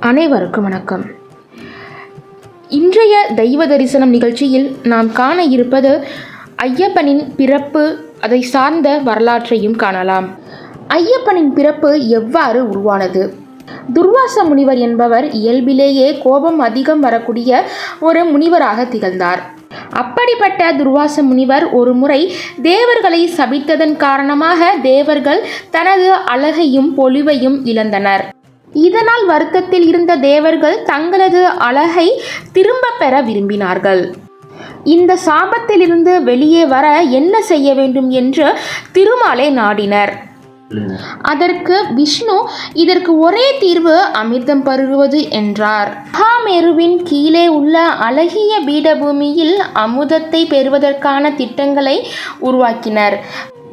அனைவருக்கும் வணக்கம். இன்றைய தெய்வ தரிசனம் நிகழ்ச்சியில் நாம் காண இருப்பது ஐயப்பனின் பிறப்பு அதை சார்ந்த வரலாற்றையும் காணலாம். ஐயப்பனின் பிறப்பு எவ்வாறு உருவானது? துர்வாச முனிவர் என்பவர் இயல்பிலேயே கோபம் அதிகம் வரக்கூடிய ஒரு முனிவராக திகழ்ந்தார். அப்படிப்பட்ட துர்வாச முனிவர் ஒரு முறை தேவர்களை சபித்ததன் காரணமாக தேவர்கள் தனது அழகையும் பொலிவையும் இழந்தனர். இதனால் வருத்தத்தில் இருந்த தேவர்கள் தங்களது அழகை திரும்ப பெற விரும்பினார்கள். இந்த சாபத்திலிருந்து வெளியே வர என்ன செய்ய வேண்டும் என்று திருமாலை நாடினர். அதற்கு விஷ்ணு இதற்கு ஒரே தீர்வு அமிர்தம் பருகுவது என்றார். மகாமேருவின் கீழே உள்ள அழகிய பீடபூமியில் அமுதத்தை பெறுவதற்கான திட்டங்களை உருவாக்கினர்.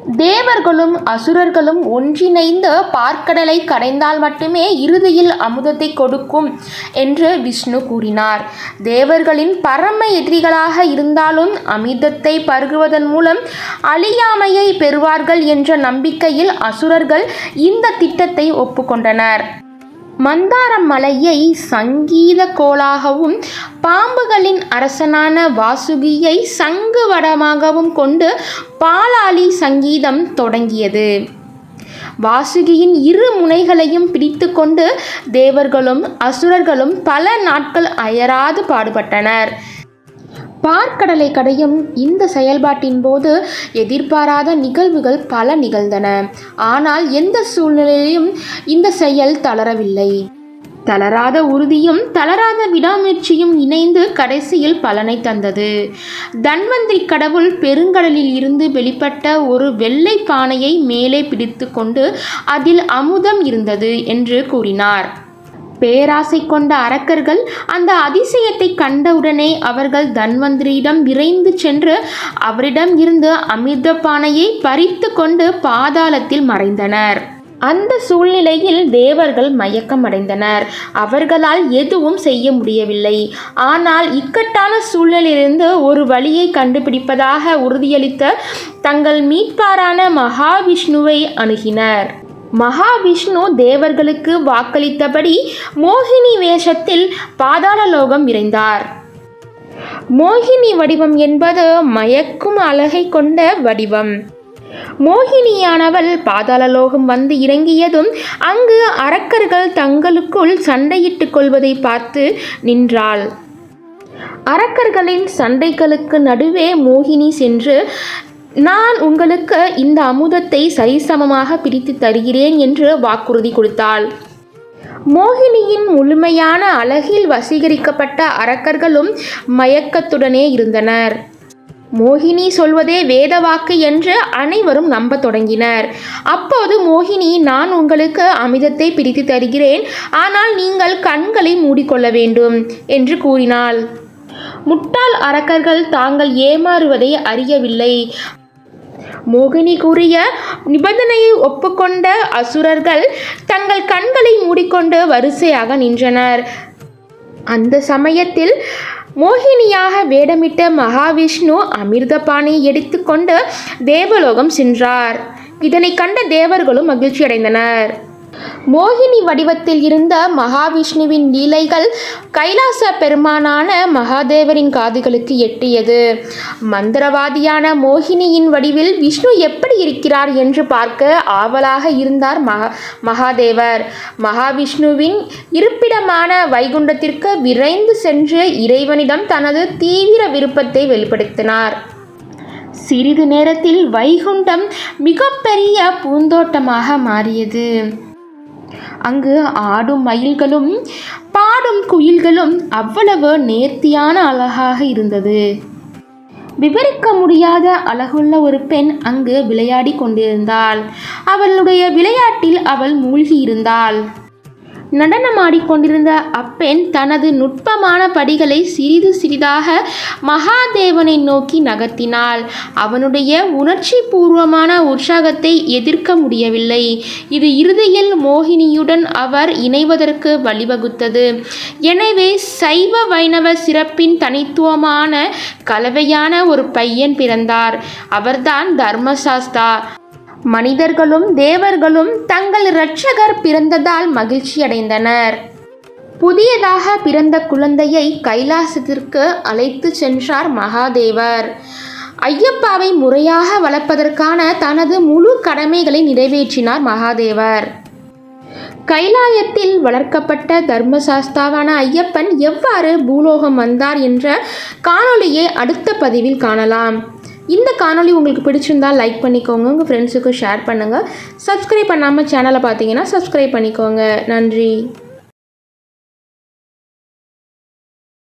தேவர்களும் அசுரர்களும் ஒன்றிணைந்து பார்க்கடலை கடைந்தால் மட்டுமே இறுதியில் அமுதத்தை கொடுக்கும் என்று விஷ்ணு கூறினார். தேவர்களின் பரம எதிரிகளாக இருந்தாலும் அமிர்தத்தை பருகுவதன் மூலம் அழியாமையை பெறுவார்கள் என்ற நம்பிக்கையில் அசுரர்கள் இந்த திட்டத்தை ஒப்புக்கொண்டனர். மந்தாரம் மலையை சங்கீத கோலாகவும் பாம்புகளின் அரசனான வாசுகியை சங்கு வடமாகவும் கொண்டு பாலாளி சங்கீதம் தொடங்கியது. வாசுகியின் இரு முனைகளையும் பிடித்துக்கொண்டு தேவர்களும் அசுரர்களும் பல நாட்கள் அயராது பாடுபட்டனர். பார்க்கடலை கடையும் இந்த செயல்பாட்டின் போது எதிர்பாராத நிகழ்வுகள் பல நிகழ்ந்தன. ஆனால் எந்த சூழ்நிலையிலும் இந்த செயல் தளரவில்லை. தளராத உறுதியும் தளராத விடாமுயற்சியும் இணைந்து கடைசியில் பலனை தந்தது. தன்வந்திரி கடவுள் பெருங்கடலில் இருந்து வெளிப்பட்ட ஒரு வெள்ளை பானையை மேலே பிடித்து கொண்டு அதில் அமுதம் இருந்தது என்று கூறினார். பேராசை கொண்ட அரக்கர்கள் அந்த அதிசயத்தை கண்டவுடனே அவர்கள் தன்வந்திரியிடம் விரைந்து சென்று அவரிடம் இருந்து அமிர்த பானையை பறித்து கொண்டு பாதாளத்தில் மறைந்தனர். அந்த சூழ்நிலையில் தேவர்கள் மயக்கம் அடைந்தனர் அவர்களால் எதுவும் செய்ய முடியவில்லை. ஆனால் இக்கட்டான சூழ்நிலையிலிருந்து ஒரு வழியை கண்டுபிடிப்பதாக உறுதியளித்த தங்கள் மீட்பாரான மகாவிஷ்ணுவை அணுகினர். மகாவிஷ்ணு தேவர்களுக்கு வாக்களித்தபடி மோகினி வேஷத்தில் பாதாளலோகம் விரைந்தார். மோகினி வடிவம் என்பது மயக்கும் அழகை கொண்ட வடிவம். மோகினியானவள் பாதாளலோகம் வந்து இறங்கியதும் அங்கு அரக்கர்கள் தங்களுக்குள் சண்டையிட்டுக் கொள்வதை பார்த்து நின்றாள். அரக்கர்களின் சண்டைகளுக்கு நடுவே மோகினி சென்று நான் உங்களுக்கு இந்த அமுதத்தை சரிசமமாக பிரித்து தருகிறேன் என்று வாக்குறுதி கொடுத்தாள். மோகினியின் முழுமையான அழகில் வசீகரிக்கப்பட்ட அரக்கர்களும் மயக்கத்துடனே இருந்தனர். மோகினி சொல்வதே வேத வாக்கு என்று அனைவரும் நம்பத் தொடங்கினர். அப்போது மோகினி நான் உங்களுக்கு அமிர்தத்தை பிரித்து தருகிறேன். ஆனால் நீங்கள் கண்களை மூடிக்கொள்ள வேண்டும் என்று கூறினாள். முட்டாள் அரக்கர்கள் தாங்கள் ஏமாறுவதை அறியவில்லை. மோகினி கூறிய நிபந்தனையை ஒப்புக்கொண்ட அசுரர்கள் தங்கள் கண்களை மூடிக்கொண்டு வரிசையாக நின்றனர். அந்த சமயத்தில் மோகினியாக வேடமிட்ட மகாவிஷ்ணு அமிர்தபானை எடுத்துக்கொண்டு தேவலோகம் சென்றார். இதனை கண்ட தேவர்களும் மகிழ்ச்சியடைந்தனர். மோகினி வடிவத்தில் இருந்த மகாவிஷ்ணுவின் லீலைகள் கைலாச பெருமானான மகாதேவரின் காதுகளுக்கு எட்டியது. மந்திரவாதியான மோகினியின் வடிவில் விஷ்ணு எப்படி இருக்கிறார் என்று பார்க்க ஆவலாக இருந்தார் மகா மகாதேவர். மகாவிஷ்ணுவின் இருப்பிடமான வைகுண்டத்திற்கு விரைந்து சென்று இறைவனிடம் தனது தீவிர விருப்பத்தை வெளிப்படுத்தினார். சிறிது நேரத்தில் வைகுண்டம் மிகப்பெரிய பூந்தோட்டமாக மாறியது. அங்கு ஆடும் மயில்களும் பாடும் குயில்களும் அவ்வளவு நேர்த்தியான அழகாக இருந்தது. விவரிக்க முடியாத அழகுள்ள ஒரு பெண் அங்கு விளையாடி கொண்டிருந்தாள். அவளுடைய விளையாட்டில் அவள் மூழ்கியிருந்தாள். நடனமாடிக்கொண்டிருந்த அப்பெண் தனது நுட்பமான படிகளை சிறிது சிறிதாக மகாதேவனை நோக்கி நகர்த்தினாள். அவனுடைய உணர்ச்சி பூர்வமான உற்சாகத்தை எதிர்க்க முடியவில்லை. இது இறுதியில் மோகினியுடன் அவர் இணைவதற்கு வழிவகுத்தது. எனவே சைவ வைணவ சிறப்பின் தனித்துவமான கலவையான ஒரு பையன் பிறந்தார். அவர்தான் தர்மசாஸ்தா. மனிதர்களும் தேவர்களும் தங்கள் இரட்சகர் பிறந்ததால் மகிழ்ச்சியடைந்தனர். புதியதாக பிறந்த குழந்தையை கைலாசத்திற்கு அழைத்து சென்றார் மகாதேவர். ஐயப்பாவை முறையாக வளர்ப்பதற்கான தனது முழு கடமைகளை நிறைவேற்றினார் மகாதேவர். கைலாயத்தில் வளர்க்கப்பட்ட தர்மசாஸ்தாவான ஐயப்பன் எவ்வாறு பூலோகம் வந்தார் என்ற காணொளியை அடுத்த பதிவில் காணலாம். இந்த காணொளி உங்களுக்கு பிடிச்சிருந்தால் லைக் பண்ணிக்கோங்க. உங்கள் ஃப்ரெண்ட்ஸுக்கும் ஷேர் பண்ணுங்கள் சப்ஸ்கிரைப் பண்ணாமல் சேனலை பார்த்தீங்கன்னா சப்ஸ்கிரைப் பண்ணிக்கோங்க. நன்றி.